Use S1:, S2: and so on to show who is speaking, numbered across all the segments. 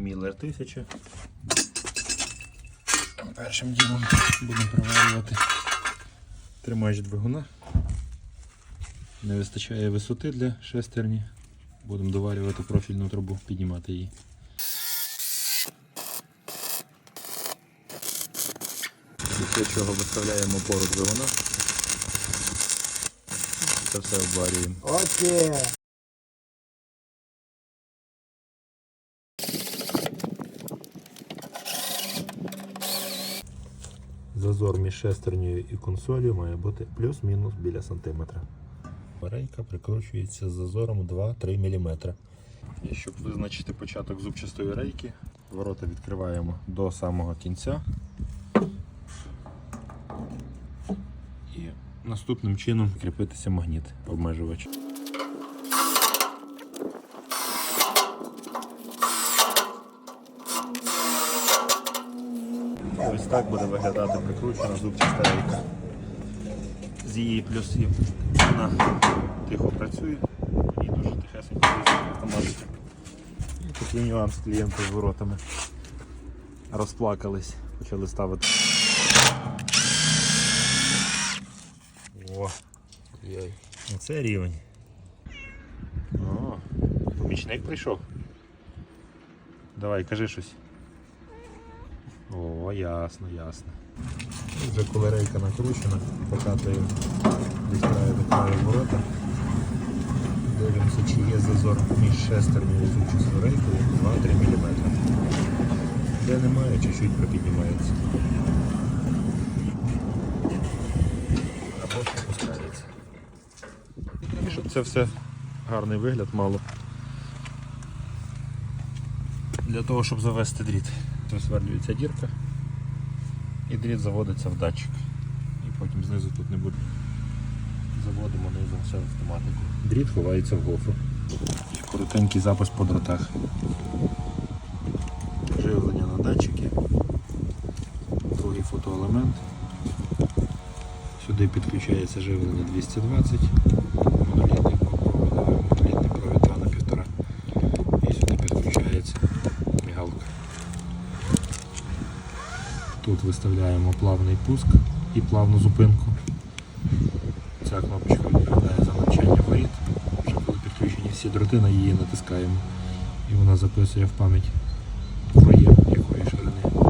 S1: Міллер 1000. Першим ділом будемо проварювати тримач двигуна. Не вистачає висоти для шестерні. Будемо доварювати профільну трубу, піднімати її. Після чого виставляємо опору двигуна. Це все обварюємо.
S2: Окей.
S1: Зазор між шестернею і консолью має бути плюс-мінус біля сантиметра. Рейка прикручується з зазором 2-3 мм. Щоб визначити початок зубчастої рейки, ворота відкриваємо до самого кінця. І наступним чином кріпитися магніт обмежувач. Ось так буде виглядати прикручена зубчаста рейка. З її плюсів вона тихо працює і дуже тихесенько автоматика. Такий нюанс клієнти з воротами. Розплакались, почали ставити. О, ой. Оце рівень. О, помічник прийшов. Давай, кажи щось. О, ясно, ясно. Вже коли рейка накручена, покатаю від краю до краю ворота. Дивимося, чи є зазор між шестернею і рейкою 2-3 мм. Де немає, чуть-чуть припіднімається. Або опускається. І щоб це все гарний вигляд мало. Для того, щоб завести дріт, висверлюється дірка і дріт заводиться в датчик. І потім знизу тут не буде. Заводимо низом все в автоматику. Дріт ховається в гофру. Коротенький запис по дротах. Живлення на датчики. Другий фотоелемент. Сюди підключається живлення 220, Тут виставляємо плавний пуск і плавну зупинку. Ця кнопочка відповідає за навчання воріт. Вже коли підключені всі дроти, на її натискаємо і вона записує в пам'ять проєм якої ширини.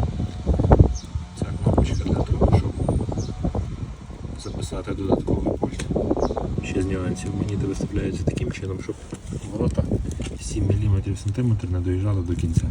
S1: Ця кнопочка для того, щоб записати додатковий пульт. Ще з нюансів монети виставляються таким чином, щоб ворота 7 мм сантиметр не доїжджали до кінця.